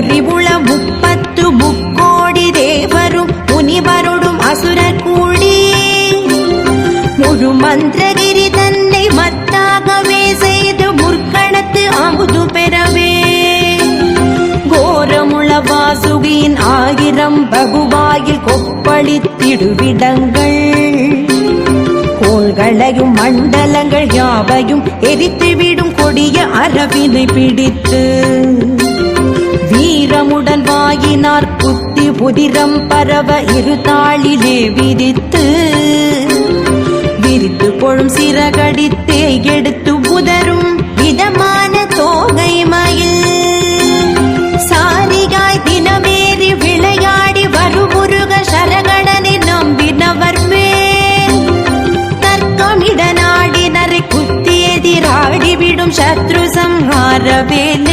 முறிவுள முப்பத்து முக்கோடி தேவரும் முனிவருடும் அசுரர் கூடி முழு மந்திரகிரி தன்னை மத்தாகவே செய்து முற்கணத்து அமுது பெறவே. கோரமுள வாசுகியின் ஆயிரம் பகுவாயில் கொப்பளித்திடுவிடங்கள். கோள்களையும் மண்டலங்கள் யாவையும் எரித்துவிடும் கொடிய அரவினை பிடித்து. உடன் வாயினார் புத்தி புதிரம் பரவ இரு தாளிலே விரித்து விரித்து பொழும் சிறகடித்தே எடுத்து உதரும் விதமான தோகை மயில். சாரிகாய் தினமேறி விளையாடி வருமுருக சரகடனை நம்பினவர் மேல். தர்க்கம் இடநாடினரை குத்தி எதிராடிவிடும் சத்ரு சம்ஹாரவேல்